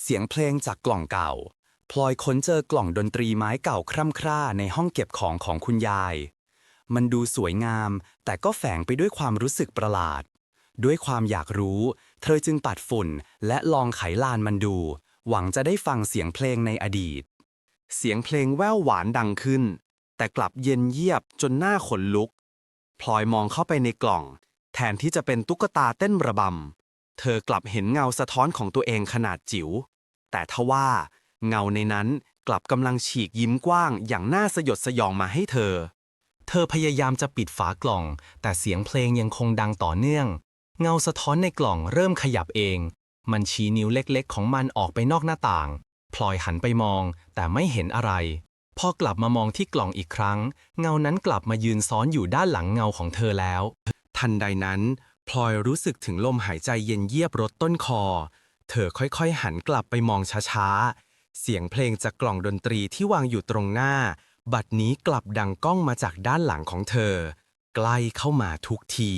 เสียงเพลงจากกล่องเก่า พลอยค้นเจอกล่องดนตรีไม้เก่าคร่ำคร่าในห้องเก็บของของคุณยาย มันดูสวยงาม แต่ก็แฝงไปด้วยความรู้สึกประหลาด ด้วยความอยากรู้ เธอจึงปัดฝุ่น และลองไขลานมันดู หวังจะได้ฟังเสียงเพลงในอดีต เสียงเพลงแว่วหวานดังขึ้น แต่กลับเย็นเยียบจนหน้าขนลุก พลอยมองเข้าไปในกล่อง แทนที่จะเป็นตุ๊กตาเต้นระบำ เธอกลับเห็นเงาสะท้อนของตัวเองขนาดจิ๋ว แต่ทว่าเงาในนั้นกลับกำลังฉีกยิ้มกว้างอย่างน่าสยดสยองมาให้เธอ เธอพยายามจะปิดฝากล่อง แต่เสียงเพลงยังคงดังต่อเนื่อง เงาสะท้อนในกล่องเริ่มขยับเอง มันชี้นิ้วเล็กๆ ของมันออกไปนอกหน้าต่าง พลอยหันไปมอง แต่ไม่เห็นอะไร พอกลับมามองที่กล่องอีกครั้ง เงานั้นกลับมายืนซ้อนอยู่ด้านหลังเงาของเธอแล้ว ทันใดนั้น พลอยรู้สึกถึงลมหายใจเย็นเยียบรถต้นคอ เธอค่อยๆ หันกลับไปมองช้าๆ เสียงเพลงจากกล่องดนตรีที่วางอยู่ตรงหน้า บัดนี้กลับดังก้องมาจากด้านหลังของเธอ ใกล้เข้ามาทุกที